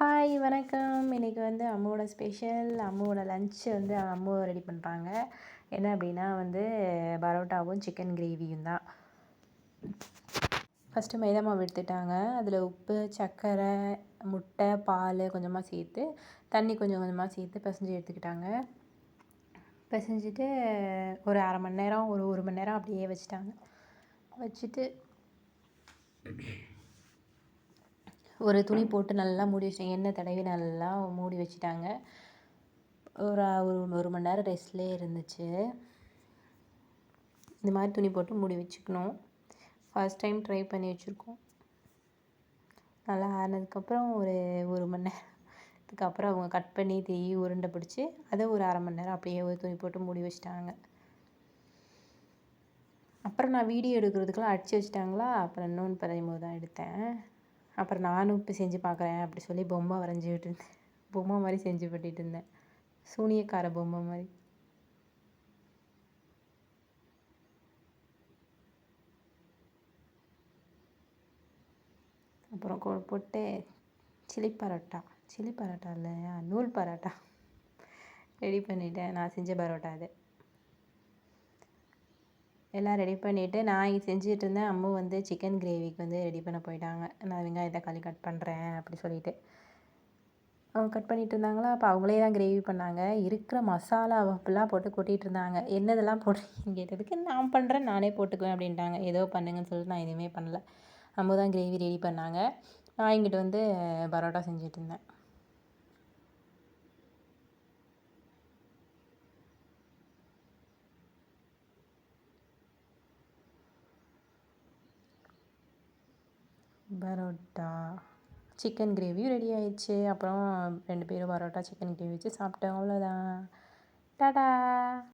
Hi வணக்கம். இன்றைக்கி வந்து அம்மாவோட ஸ்பெஷல் அம்மாவோட லன்ச் வந்து அம்மா ரெடி பண்ணுறாங்க என்ன அப்படின்னா வந்து பரோட்டாவும் சிக்கன் கிரேவியும் தான். ஃபஸ்ட்டு மைதா மாவு எடுத்துட்டாங்க. அதில் உப்பு சர்க்கரை முட்டை பால் கொஞ்சமாக சேர்த்து தண்ணி கொஞ்சம் கொஞ்சமாக சேர்த்து பிசைஞ்சு எடுத்துக்கிட்டாங்க. பிசைஞ்சிட்டு ஒரு அரை மணி நேரம் ஒரு ஒரு மணி நேரம் அப்படியே வச்சுட்டாங்க. வச்சுட்டு ஒரு துணி போட்டு நல்லா மூடி வச்சிட்டாங்க எண்ணெய் தடவி நல்லா மூடி வச்சுட்டாங்க. ஒரு ஒரு ஒரு மணி நேரம் ரெஸ்ட்லேயே இருந்துச்சு. இந்த மாதிரி துணி போட்டு மூடி வச்சுக்கணும். ஃபஸ்ட் டைம் ட்ரை பண்ணி வச்சுருக்கோம். நல்லா ஆனதுக்கப்புறம் ஒரு ஒரு மணி நேரத்துக்கு அப்புறம் அவங்க கட் பண்ணி தேயி உருண்டை பிடிச்சி அதை ஒரு அரை மணி நேரம் அப்படியே ஒரு துணி போட்டு மூடி வச்சிட்டாங்க. அப்புறம் நான் வீடியோ எடுக்கிறதுக்கெலாம் அடித்து வச்சிட்டாங்களா? அப்புறம் இன்னொன்று பதிமூணு தான் எடுத்தேன். அப்புறம் நானும் இப்போ செஞ்சு பார்க்குறேன் அப்படி சொல்லி பொம்மை வரைஞ்சிக்கிட்டு இருந்தேன் பொம்மை மாதிரி செஞ்சு பண்ணிகிட்டு இருந்தேன். சூனியக்கார பொம்மை மாதிரி. அப்புறம் போட்டு சில்லி பரோட்டா. சில்லி பரோட்டா இல்லையா? நூல் பரோட்டா. ரெடி பண்ணிவிட்டேன் நான் செஞ்ச பரோட்டா அது. எல்லாம் ரெடி பண்ணிவிட்டு நான் இங்கே செஞ்சுட்டு இருந்தேன் அம்மு வந்து சிக்கன் கிரேவிக்கு வந்து ரெடி பண்ண போயிட்டாங்க. நான் வெங்காயம் தக்காளி கட் பண்ணுறேன் அப்படி சொல்லிட்டு. அவங்க கட் பண்ணிட்டு இருந்தாங்களா? அப்போ அவங்களே தான் கிரேவி பண்ணாங்க. இருக்கிற மசாலா அப்படிலாம் போட்டு கொட்டிகிட்டு இருந்தாங்க. என்னதெல்லாம் போட்டு கேட்டதுக்கு நான் பண்ணுறேன் நானே போட்டுக்குவேன் அப்படின்ட்டாங்க. ஏதோ பண்ணுங்கன்னு சொல்லிட்டு நான் எதுவுமே பண்ணல. அம்மு தான் கிரேவி ரெடி பண்ணாங்க. நான் இங்கிட்டு வந்து பரோட்டா செஞ்சுட்டு இருந்தேன். பரோட்டா. சிக்கன் கிரேவியும் ரெடி ஆயிடுச்சு. அப்புறம் ரெண்டு பேரும் பரோட்டா சிக்கன் கிரேவி வச்சு சாப்பிட்டோம். அவ்வளோதான் டாடா.